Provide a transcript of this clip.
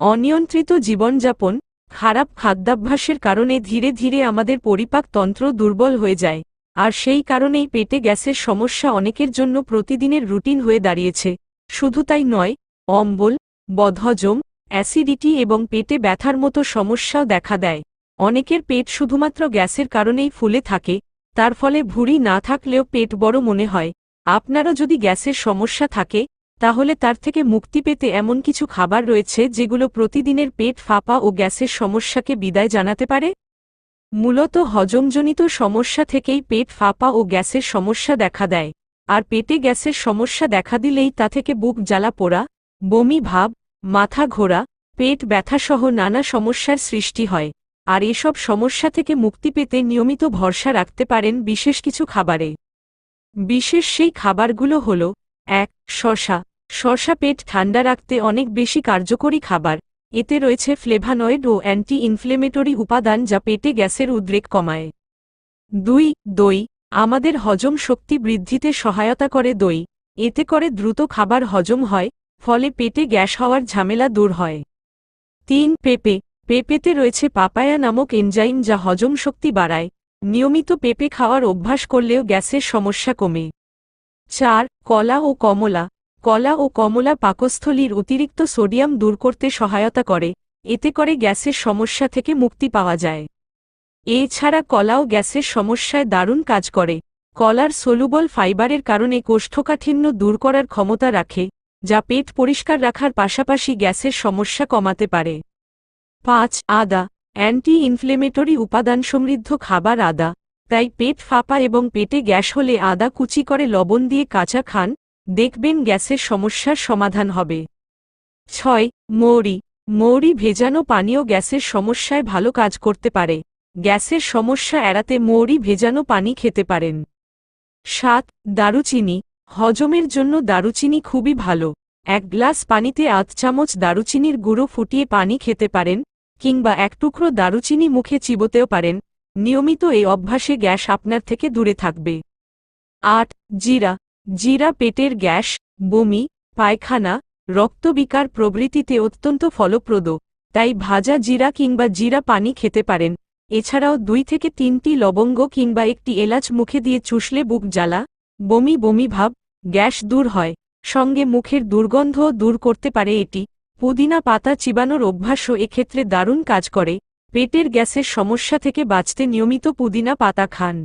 অনিয়ন্ত্রিত জীবনযাপন, খারাপ খাদ্যাভ্যাসের কারণে ধীরে ধীরে আমাদের পরিপাক তন্ত্র দুর্বল হয়ে যায়, আর সেই কারণেই পেটে গ্যাসের সমস্যা অনেকের জন্য প্রতিদিনের রুটিন হয়ে দাঁড়িয়েছে। শুধু তাই নয়, অম্বল, বদহজম, অ্যাসিডিটি এবং পেটে ব্যথার মতো সমস্যাও দেখা দেয়। অনেকের পেট শুধুমাত্র গ্যাসের কারণেই ফুলে থাকে, তার ফলে ভুঁড়ি না থাকলেও পেট বড় মনে হয়। আপনারও যদি গ্যাসের সমস্যা থাকে তাহলে তার থেকে মুক্তি পেতে এমন কিছু খাবার রয়েছে যেগুলো প্রতিদিনের পেট ফাঁপা ও গ্যাসের সমস্যাকে বিদায় জানাতে পারে? মূলত হজমজনিত সমস্যা থেকেই পেট ফাঁপা ও গ্যাসের সমস্যা দেখা দেয়, আর পেটে গ্যাসের সমস্যা দেখা দিলেই তা থেকে বুক জ্বালা পোড়া, বমি ভাব, মাথা ঘোরা, পেট ব্যথাসহ নানা সমস্যার সৃষ্টি হয়, আর এসব সমস্যা থেকে মুক্তি পেতে নিয়মিত ভরসা রাখতে পারেন বিশেষ কিছু খাবারে। বিশেষ সেই খাবারগুলো হল এক শশা শশা পেট ঠান্ডা রাখতে অনেক বেশি কার্যকরী খাবার। এতে রয়েছে ফ্লেভানয়েড ও অ্যান্টি ইনফ্লেমেটরি উপাদান যা পেটে গ্যাসের উদ্রেক কমায়। দুই, দই। আমাদের হজম শক্তি বৃদ্ধিতে সহায়তা করে দই। এতে করে দ্রুত খাবার হজম হয়, ফলে পেটে গ্যাস হওয়ার ঝামেলা দূর হয়। তিন, পেঁপে। পেঁপেতে রয়েছে পাপায়া নামক এনজাইম যা হজম শক্তি বাড়ায়। নিয়মিত পেঁপে খাওয়ার অভ্যাস করলেও গ্যাসের সমস্যা কমে। চার, কলা ও কমলা। কলা ও কমলা পাকস্থলীর অতিরিক্ত সোডিয়াম দূর করতে সহায়তা করে। এতে করে গ্যাসের সমস্যা থেকে মুক্তি পাওয়া যায়। এছাড়া কলাও গ্যাসের সমস্যায় দারুণ কাজ করে। কলার সলুবল ফাইবারের কারণে কোষ্ঠকাঠিন্য দূর করার ক্ষমতা রাখে, যা পেট পরিষ্কার রাখার পাশাপাশি গ্যাসের সমস্যা কমাতে পারে। পাঁচ, আদা। অ্যান্টি ইনফ্লেমেটরি উপাদান সমৃদ্ধ খাবার আদা। তাই পেট ফাঁপা এবং পেটে গ্যাস হলে আদা কুচি করে লবণ দিয়ে কাঁচা খান, দেখবেন গ্যাসের সমস্যার সমাধান হবে। ছয়, মৌরি। মৌরি ভেজানো পানীয় গ্যাসের সমস্যায় ভালো কাজ করতে পারে। গ্যাসের সমস্যা এড়াতে মৌরি ভেজানো পানি খেতে পারেন। সাত, দারুচিনি। হজমের জন্য দারুচিনি খুবই ভালো। এক গ্লাস পানিতে আধ চামচ দারুচিনির গুঁড়ো ফুটিয়ে পানি খেতে পারেন, কিংবা এক টুকরো দারুচিনি মুখে চিবোতেও পারেন নিয়মিত এই অভ্যাসে গ্যাস আপনার থেকে দূরে থাকবে। আট, জিরা। জিরা পেটের গ্যাস, বমি, পায়খানা, রক্তবিকার প্রভৃতিতে অত্যন্ত ফলপ্রদ, তাই ভাজা জিরা কিংবা জিরা পানি খেতে পারেন। এছাড়াও দুই থেকে তিনটি লবঙ্গ কিংবা একটি এলাচ মুখে দিয়ে চুষলে বুক জ্বালা, বমি বমি ভাব, গ্যাস দূর হয়। সঙ্গে মুখের দুর্গন্ধও দূর করতে পারে এটি। পুদিনা পাতা চিবানোর অভ্যাসও এক্ষেত্রে দারুণ কাজ করে। পেটের গ্যাসের সমস্যা থেকে বাঁচতে নিয়মিত পুদিনা পাতা খান।